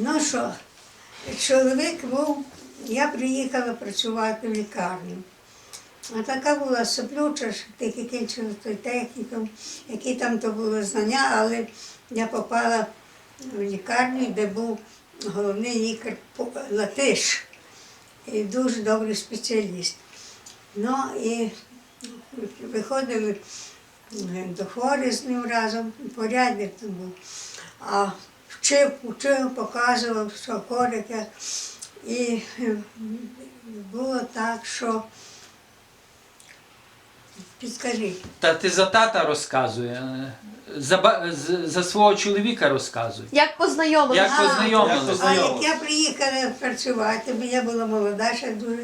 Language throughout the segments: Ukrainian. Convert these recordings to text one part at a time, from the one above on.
Ну що, чоловік був, я приїхала працювати в лікарню. А така була соплюча, що тільки кінчила той технікум, які там то було знання, але я попала в лікарню, де був головний лікар Латиш, і дуже добрий спеціаліст. Ну і виходили до хворих з ним разом, порядник там був. А вчив, вчив, показував, що хворих. І е, було так, що підкажіть. Та ти за тата розказує, е, за, ба- з- за свого чоловіка розказуй. Як познайомилися? Як познайомилися? А як я приїхала працювати, бо я була молода ще дуже,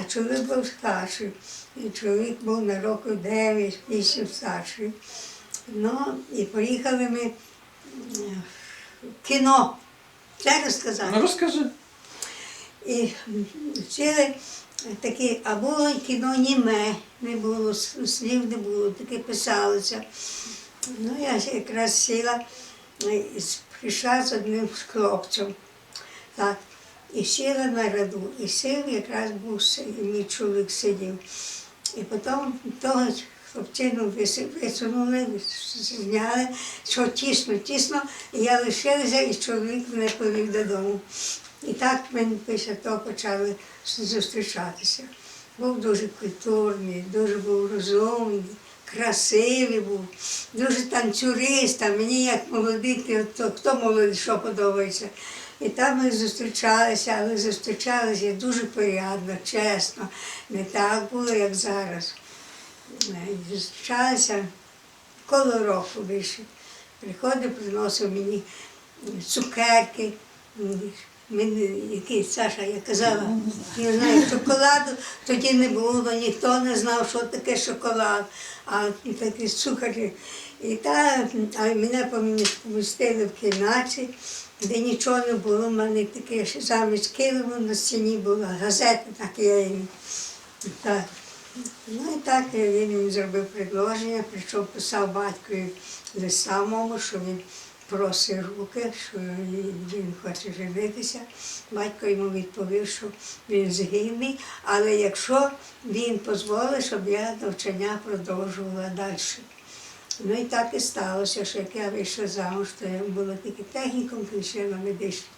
а чоловік був старший. І чоловік був на року 9-8 старший. Ну, і поїхали ми в кіно. Це розказати. Ну розкажи. І вчили такі, а було кіно німе, не було, слів не було, таке писалося. Ну, я якраз сіла е, і прийшла з одним хлопцем. Так, і сіла на раду, і сів якраз був мій чоловік сидів. І потім того хлопчину висунули, зняли, що тісно, тісно, і я лишилася, і чоловік мене повів додому. І так ми після того почали зустрічатися. Був дуже культурний, дуже був розумний, красивий був, дуже танцюрист, а мені як молодий, то хто молодий, що подобається. І там ми зустрічалися, але зустрічалися дуже порядно, чесно. Не так було, як зараз. Зустрічалися коло року більше. Приходив, приносив мені цукерки, які Саша, я казала, не знаю, шоколаду тоді не було, ніхто не знав, що таке шоколад, а такі цукери. І та, а мене помістили в кімнаті, де нічого не було, в мене таке замість килиму на стіні була газета, так я їм. Ну і так він мені зробив предложення, прийшов, писав батькові листа мову, що він просить руки, що він хоче женитися. Батько йому відповів, що він згідний, але якщо він дозволить, щоб я навчання продовжувала далі. Ну і так і сталося, що як я вийшла замуж, то я була тільки техніком, включила медичну.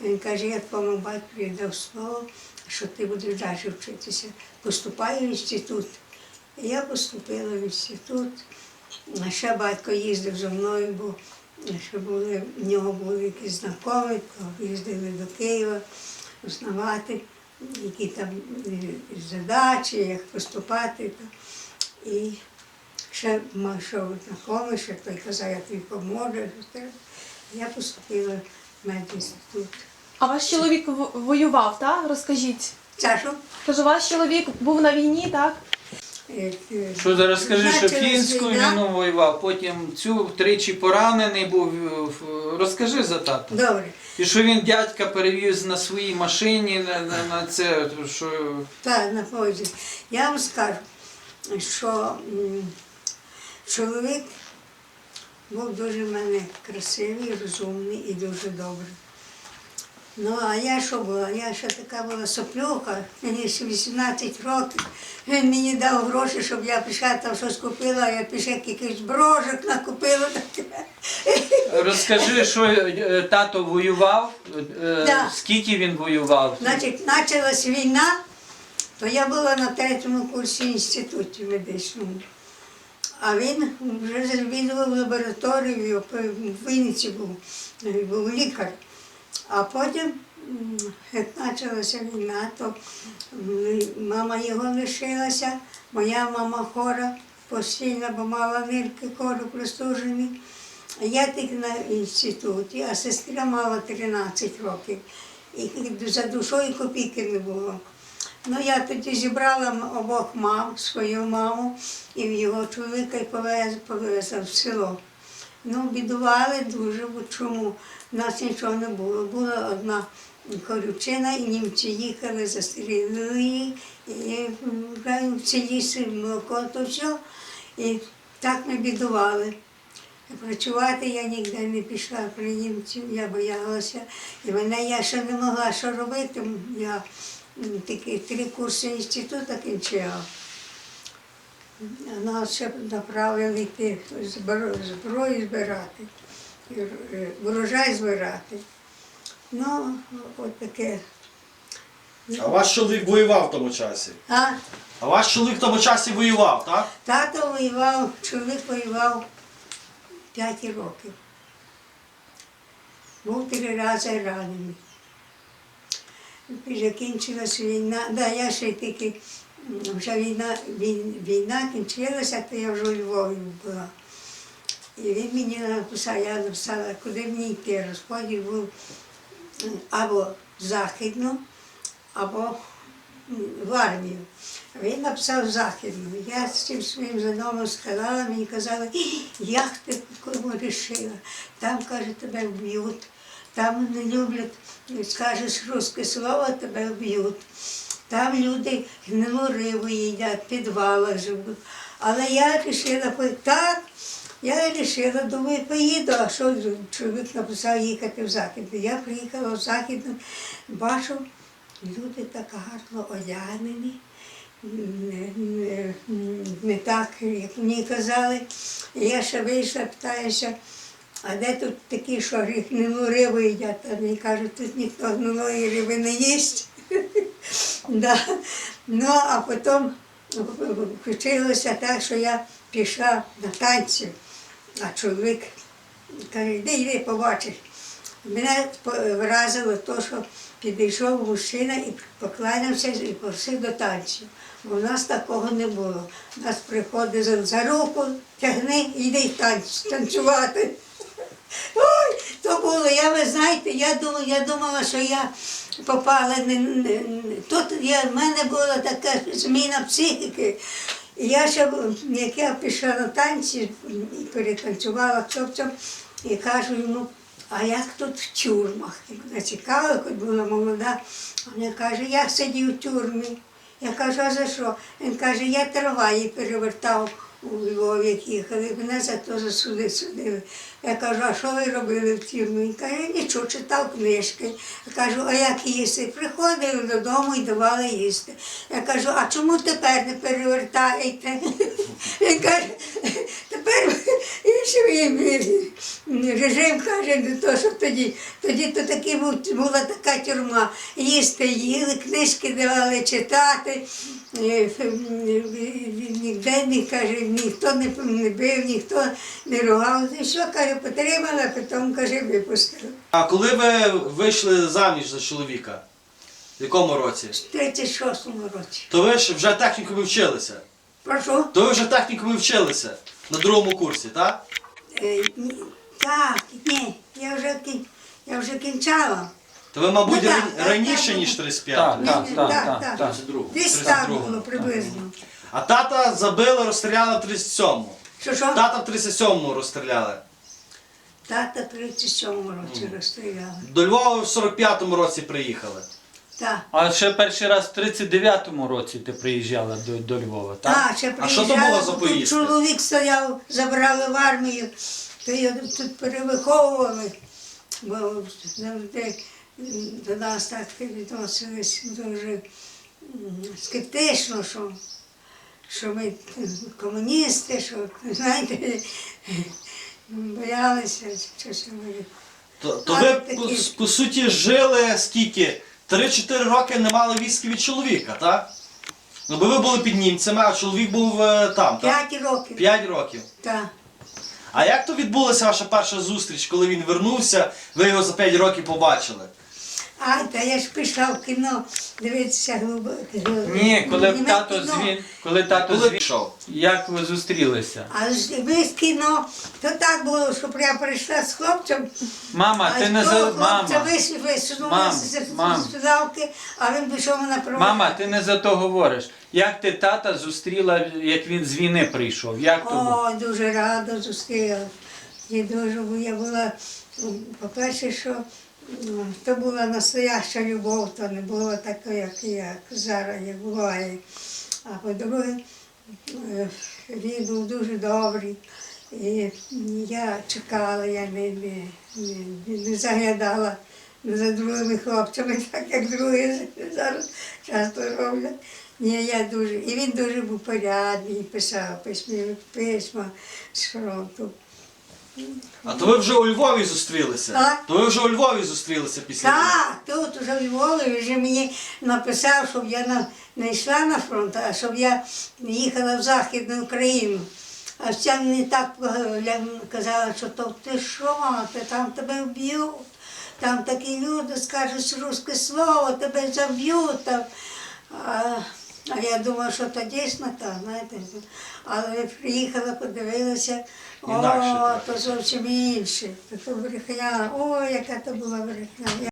Він каже, я твоєму батькові дав слово, що ти будеш далі вчитися. Поступай в інститут. Я поступила в інститут. Ще батько їздив зі мною, бо ще були, в нього були якісь знайомі, їздили до Києва узнавати, які там е, задачі, як поступати. І ще мав знайомий, ще той казав, я тобі поможу. Я поступила в медінститут. А ваш чоловік в- воював, так? Розкажіть. Сашу, Кажу, ваш чоловік був на війні, так? е, Що зараз скажи, що почалась фінську війна. війну воював, потім цю тричі поранений був. Розкажи за тата. Добре. І що він дядька перевіз на своїй машині на, на, на це, що Так, на поїзді. Я вам скажу, що м, чоловік був дуже в мене красивий, розумний і дуже добрий. Ну, а я що була? Я ще така була соплюха, мені ще 18 років. Він мені дав гроші, щоб я пішла там щось купила, а я пішла якихось брожок накупила. розкажи, що е, тато воював, е, Да. скільки він воював. Значить, почалась війна, то я була на третьому курсі інституту медичному. А він вже завідував лабораторію, в Вінниці був, був лікар. А потім, як почалася війна, то мама його лишилася, моя мама хора постійно, бо мала нирки хору простужені. Я тільки на інституті, а сестра мала 13 років. І за душою копійки не було. Ну, я тоді зібрала обох мам, свою маму і його чоловіка і повезла в село. Ну, бідували дуже, бо чому? У нас нічого не було. Була одна хорючина, і німці їхали, застрілили її, і вже в молоко, то все. І так ми бідували. Працювати я ніде не пішла при німців, я боялася. І мене я ще не могла що робити. Я такі три курси інституту кінчила. Нас ще направили йти зброю збирати, і, е, збирати. Ну, от таке. А ваш чоловік воював в тому часі. А А ваш чоловік в тому часі воював, так? тато воював, чоловік воював 5 років. Був три рази ранений. Закінчилася війна. Да, я ще тільки вже війна, війн- війна кінчилася, то я вже у Львові була. І він мені написав, я написала, куди мені йти. Розподіл був або західну, або в армію. Він написав західну. Я з цим своїм знайомим сказала, мені казали, як ти кому рішила? Там, каже, тебе вб'ють, там не люблять, скажеш русське слово, тебе вб'ють. Там люди гнилу рибу їдять, в підвалах живуть. Але я вирішила, так, я вирішила, думаю, поїду, а що чоловік написав їхати в Західну. Я приїхала в Західну, бачу, люди так гарно одягнені, не, не, не так, як мені казали. Я ще вийшла, питаюся, а де тут такі, що гнилу рибу їдять? А мені кажуть, тут ніхто гнилої риби не їсть. Ну, а потім включилося так, що я пішла на танці, а чоловік каже, йди, йди, побачиш. Мене вразило те, що підійшов мужчина і поклонявся і просив до танцю. Бо в нас такого не було. Нас приходить за, руку, тягни, йди танць, танцювати. Ой, то було, я ви знаєте, я думала, я думала, що я попала тут я, в мене була така зміна психіки. І я ще, як я пішла на танці і перетанцювала хлопцем, і кажу йому, а як тут в тюрмах? Вона цікава, хоч була молода. Вона каже, я сидів у тюрмі. Я кажу, а за що? Він каже, я трава її перевертав у Львові, їхали, мене за то засуди судили. Я кажу, а що ви робили в тюрмі? Він каже, нічого, читав книжки. Я кажу, а як їсти? Приходили додому і давали їсти. Я кажу, а чому тепер не перевертаєте? Він каже, тепер інший режим каже, не то, що тоді. Тоді то був, була така тюрма. Їсти їли, книжки давали читати. Ніде не каже, ніхто не, бив, ніхто не ругав. І що каже, потримала, потім каже, випустила. А коли ви вийшли заміж за чоловіка? В якому році? В 36-му році. То ви ж вже технікумі вчилися. Прошу? То ви вже технікумі вчилися на другому курсі, так? Е, ні, Так, ні, я вже, я вже кінчала. То ви, мабуть, Ну, так, ран- так, раніше, так. ніж Так, 35. Ні, так, так, так, так, так. так. Десь так 32-го. було приблизно. А тата забили, розстріляли в 37-му. Що що? Тата в 37-му розстріляли. Тата в 37-му році розстріляли. До Львова в 45-му році приїхали. Так. А ще перший раз в 39-му році ти приїжджала до, до Львова, так? А, ще А що то приїжджала, було за тут чоловік стояв, забрали в армію, то його тут перевиховували, бо завжди до нас так відносились дуже скептично, що, що ми комуністи, що, знаєте, боялися, що це ми. То, то ви, такі. по, по суті, жили скільки? 3-4 роки не мали військи від чоловіка, так? Ну, бо ви були під німцями, а чоловік був е, там, так? П'ять років. 5 років. Так. А як то відбулася ваша перша зустріч, коли він вернувся, ви його за 5 років побачили? А, та я ж пішла в кіно дивитися глибоко. Ні, коли Німецьке тато кіно. звін, коли тато Коли пішов? як ви зустрілися? А ж ви з кіно, то так було, щоб я прийшла з хлопцем, Мама, а ти не того за хлопця мама. вис- висунули Мам, з мам. а він пішов на провод. Мама, ти не за то говориш. Як ти тата зустріла, як він з війни прийшов? Як то було? О, дуже рада зустріла. І дуже бу- я була, м, по-перше, що то була настояща любов, то не було такої, як, як зараз як буває. А по-друге, е, він був дуже добрий. І я чекала, я не, не, не, не заглядала за другими хлопцями, так як другі зараз часто роблять. Ні, я дуже. І він дуже був порядний, писав письмові письма з фронту. А то ви вже у Львові зустрілися? Так. То ви вже у Львові зустрілися після війни? Так, тут уже в Львові вже мені написав, щоб я на, не йшла на фронт, а щоб я їхала в Західну Україну. А вся мені так е, казала, що то ти що, ти там тебе вб'ють, там такі люди скажуть русське слово, тебе заб'ють. Там. А, а я думала, що то дійсно так, знаєте. Але приїхала, подивилася, о, Інакше то зовсім інше. То, то брехня, о, яка то була брехня.